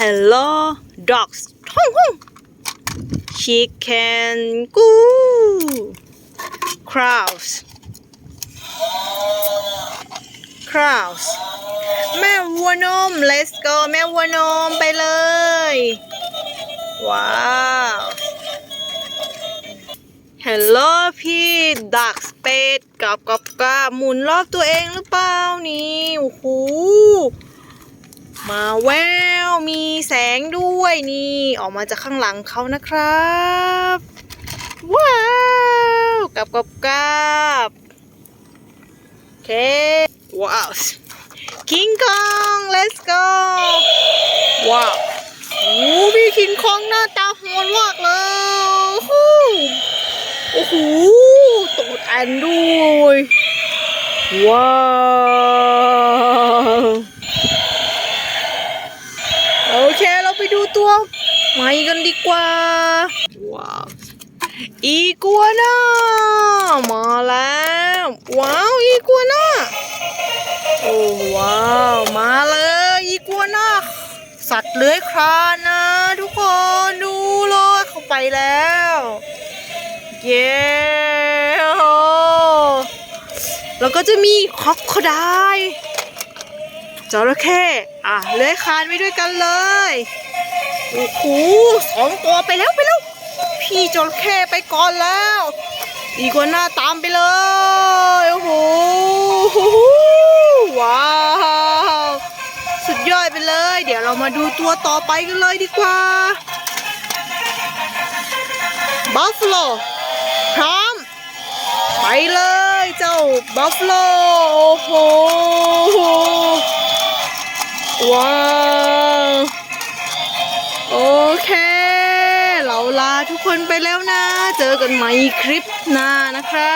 Hello dogs ท่องท่อง Chicken กู Crows Crows แม่วัวนม Let's go แม่วัวนมไปเลย ว้าว Hello พี่ดักสเปดกับกับกับหมุนรอบตัวเองหรือเปล่านี่ โอ้โห มาแววมีแสงด้วยนี่ออกมาจากข้างหลังเขานะครับ ว้าวกับกับกับโอเคว้าวคิงคอง let's go ว้าวโอ้พี่คิงคองหน้าตาโหดมากเลยโอ้โหตูดอันด้วย ว้าว โอเคเราไปดูตัวใหม่กันดีกว่า ว้าว อีกัวน่ามาแล้ว ว้าว อีกัวน่าโอ้ว้าว มาเลย อีกัวน่าสัตว์เลื้อยคลานนะ ทุกคนดูเลยเข้าไปแล้ว เย้แล้วก็จะมีคอกโคได จระเข้อะเลื้อยคานไปด้วยกันเลยโอ้โหสองตัวไปแล้วไปแล้ว พี่จระเข้ไปก่อนแล้ว อีกัวหน้าตามไปเลยโอ้โหว้าวสุดยอดไปเลย เดี๋ยวเรามาดูตัวต่อไปกันเลยดีกว่าบัฟฟ l o พร้อม ไปเลยเจ้าบัฟฟ l o โอ้โห ว้าว โอเค เราลาทุกคนไปแล้วนะ เจอกันใหม่คลิปหน้านะคะ